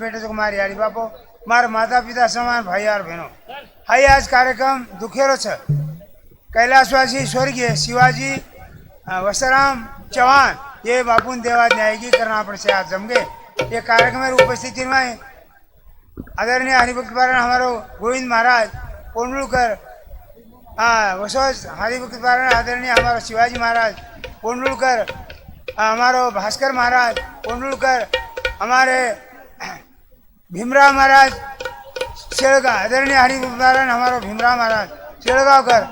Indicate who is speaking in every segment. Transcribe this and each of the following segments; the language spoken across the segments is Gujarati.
Speaker 1: બેટે તો મારી યારી બાપો. મારા માતા પિતા સમાન ભાઈ યાર બહેનો. હાઈ આજ કાર્યક્રમ દુખેરો છે. કૈલાસવાસી સ્વર્ગીય શિવાજી વસરામ ચૌહાણ, એ બાપુન દેવા ન્યાયગી કરના પણ છે આ જમગે. એ કાર્યક્રમ ઉપસ્થિતિમાં આદરણીય હરિભક્ત પારાયણ અમારો ગોવિંદ મહારાજ કોંડલુકર હા વસોજ હરિભક્ત પારાયણ આદરણીય અમારો શિવાજી મહારાજ કોંડલુકર અમારો ભાસ્કર મહારાજ કોંડલુકર અમારે कोंडलकर हमारे भीमराव महाराज शेळगाव आदरणीय हरिभक्त पारायण हमारो भीमराव महाराज शेळगावकर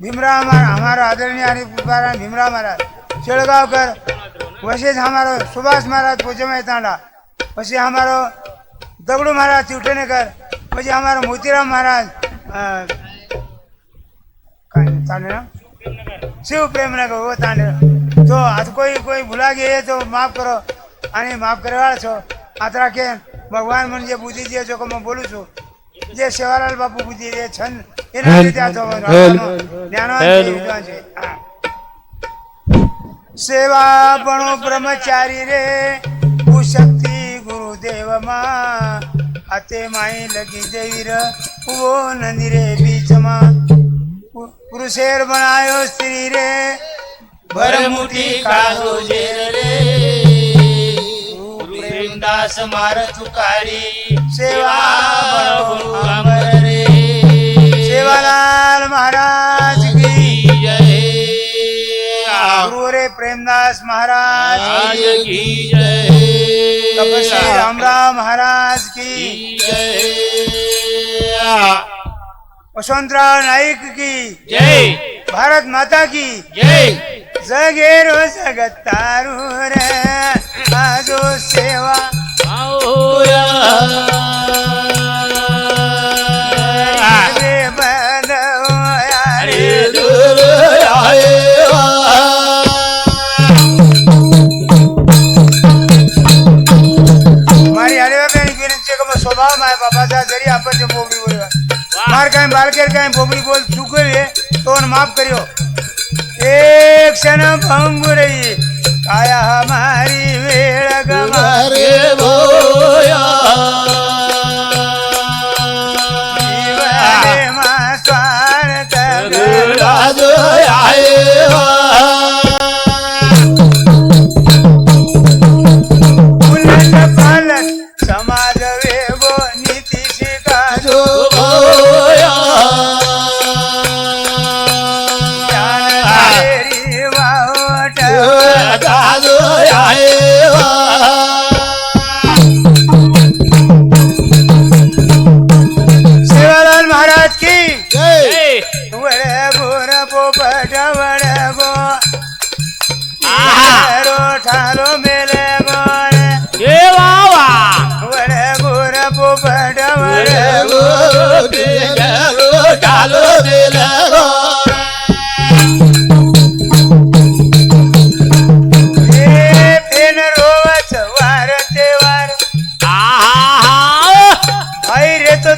Speaker 1: भीमराव हमारा हमारा आदरणीय हरिभक्त पारायण भीमराव महाराज शेळगावकर वशेज हमारो सुभाष महाराज पोचमे तांडा પછી અમારો દગડુ મહારાજ ચૂંટણીકર પછી અમારો મોતીરામ મહારાજ અ, કાંઈ તાંડે નામ? शिव प्रेमनगर हो तांडे तो आता कोई कोई भुला गए तो माफ करो आणि माफ करवाळ છો આતરા કે ભગવાન મને જે બુદ્ધિ દે છો કે હું બોલું છું. જે સેવાલાલ બાપુ બુદ્ધિ દે છે એના લીધે આ જ્ઞાનવાન છે. સેવા પણ બ્રહ્મચારી રે શક્તિ ગુરુદેવમાં. હાથે માઈ લગી દેવી રો ઉવો નંદી રે બીચમાં પુરુષેર બનાયો સ્ત્રી રે
Speaker 2: ભરમુઠી કાળો ઝેર રે. પ્રેમદાસ માર તુકારી
Speaker 1: સેવા
Speaker 2: ગુરુ અમર રે
Speaker 1: સેવાલાલ મહારાજ કી
Speaker 2: કી જય
Speaker 1: ગુરુ રે પ્રેમદાસ મહારાજ
Speaker 2: આજ કી જય
Speaker 1: તપસ્વી રામરામ મહારાજ કી
Speaker 2: કી જય
Speaker 1: વસંતરાવ નાઈક કી
Speaker 2: જય
Speaker 1: ભારત માતા કી
Speaker 2: જય
Speaker 1: જગેરો સ્વભાવ મારા બાપા સાહેબ જરી આપે છે બોબડી બોલવા. માર કાંઈ બાળકેર કાંઈ બોબડી બોલ ચૂકવે તો માફ કર્યો. એક ક્ષણ ભંગ રહી. કાયા મારી વેળ ગમા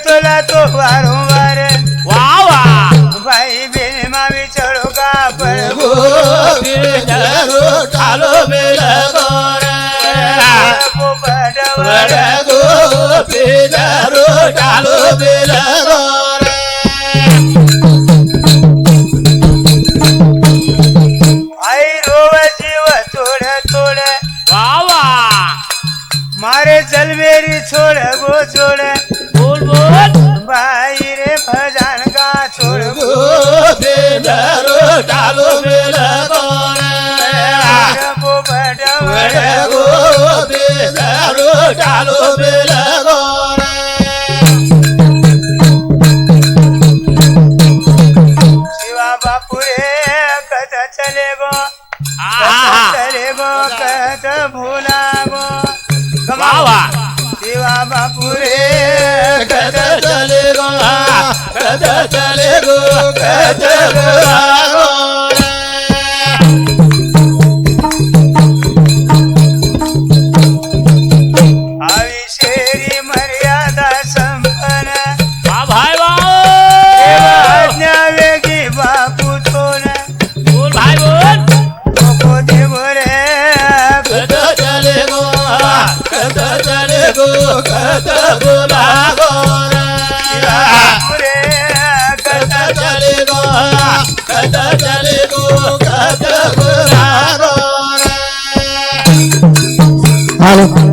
Speaker 1: তোলা তো বারংবার
Speaker 2: বাবা ভাই
Speaker 1: বেন মামি
Speaker 2: চড়ো গা
Speaker 1: প্রভু কালো বেলা বড় বড় મારે જલવેરી છોડ ગો છોડ.
Speaker 2: બોલ બોલ.
Speaker 1: ભાઈ રે ભજન ગા છોડ ગો.
Speaker 2: ચાલો ડાલો
Speaker 1: પોપટ ગો Hello.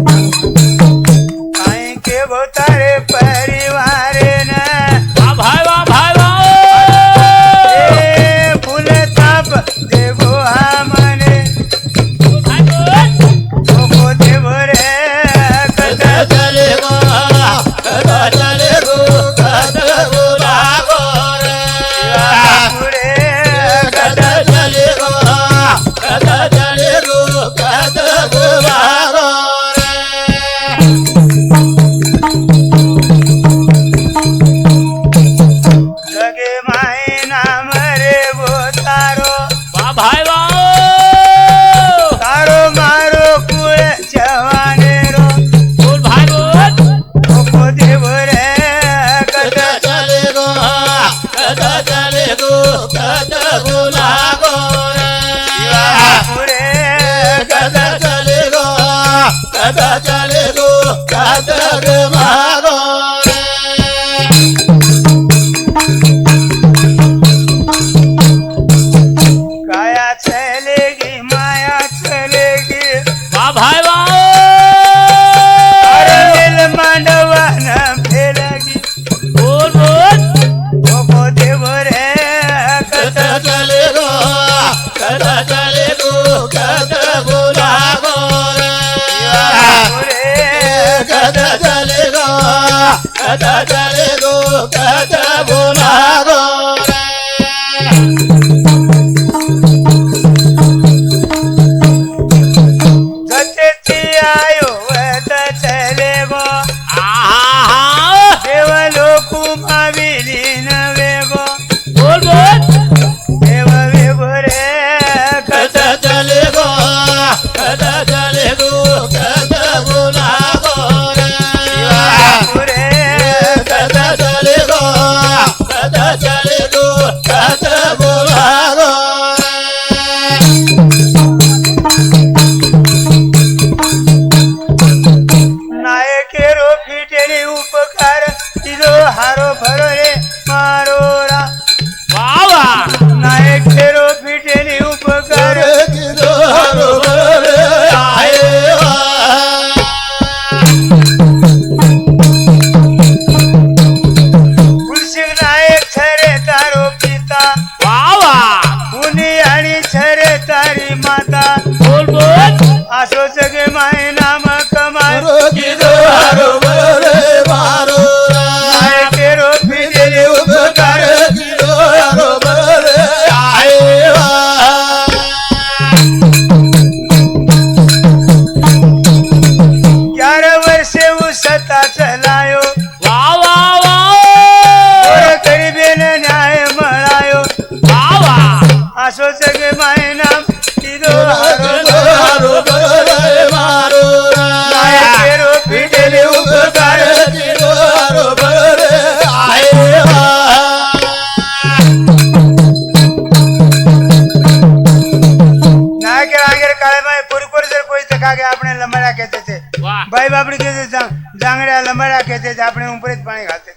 Speaker 1: નાખે છે આપણે ઉપર પાણી ખાતે.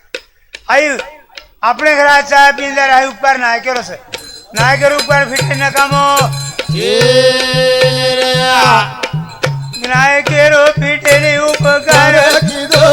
Speaker 1: આયુ આપણે ઘરા ચા પી જયારે ઉપર નાખ્યો છે. નાખ્યો ઉપર ફીટે નકામો. નાયકેરો ફીટે ઉપકાર. કીધો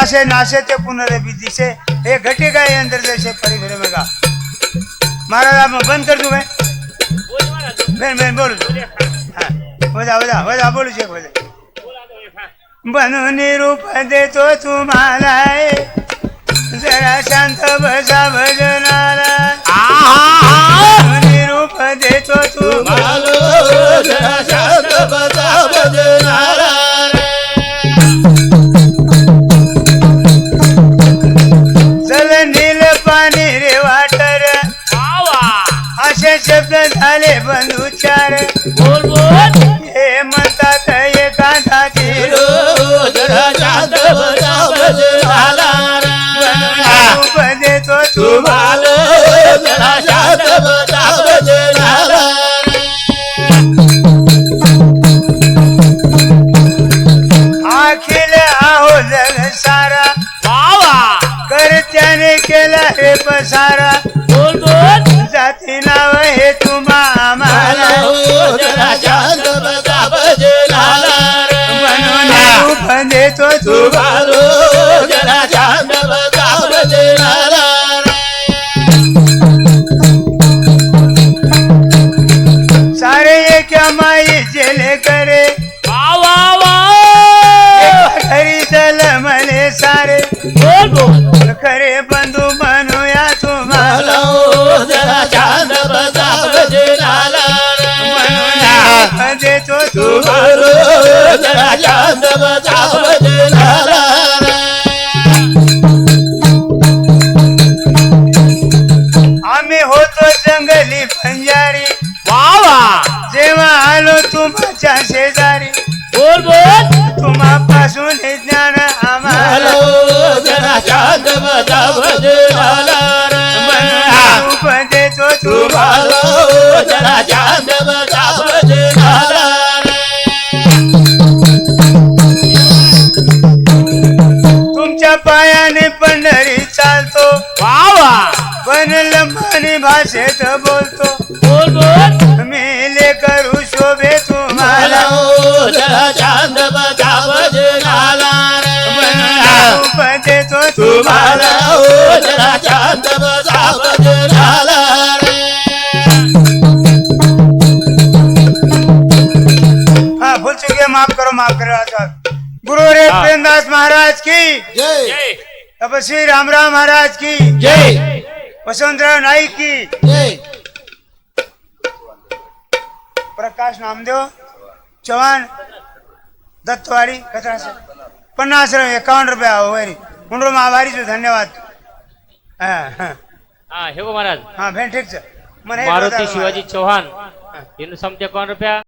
Speaker 1: નાશે નાશે તે પુનરે છે. એ ઘટી ગયા અંદર જશે ફરી ફરી ભેગા. બંધ કરજો ભાઈ બેન બેન બોલું. છું હા બધા બધા બોલું છે બધા બનુની રૂપ દે તો તું મારા જરા શાંત ભજા ભજનારા. રૂપ દે તો તું મારા सारा. बोल बोल. जाती नाव हे तुम्हा आम्हाला म्हणून देतो तू.
Speaker 2: बालो
Speaker 1: आम्ही होतो जंगली पंजारी. वावा जेव्हा आलो तुमच्या शेजारी बोल बोल. तुम्हापासून हे ज्ञान आम्हाला उपदेतो तुम्हाला. भाषेत बोलतो मी लेकरू शोभे तुम्हाला
Speaker 2: માલો જરા શાંત બતા ભજનારા રે.
Speaker 1: रूप देतो तू
Speaker 2: માલો જરા શાંત બતા ભજનારા રે.
Speaker 1: हाँ भूल चुके माफ करो माफ करो आचार्य। गुरु रे प्रेमदास महाराज की
Speaker 2: જય વસંતરાવ
Speaker 1: નાઈક. કી પ્રકાશ નામદેવ ચૌહાણ દત્તવાડી કચરાસર પન્નાસ એકાવન રૂપિયા હોય હુંડો માં આભારી છું ધન્યવાદ. હા હા.
Speaker 3: હા હેગો મહારાજ.
Speaker 1: હા બેન ઠીક છે. મને
Speaker 3: મારુતિ શિવાજી ચૌહાણ. એનું સમજે કોણ રૂપિયા?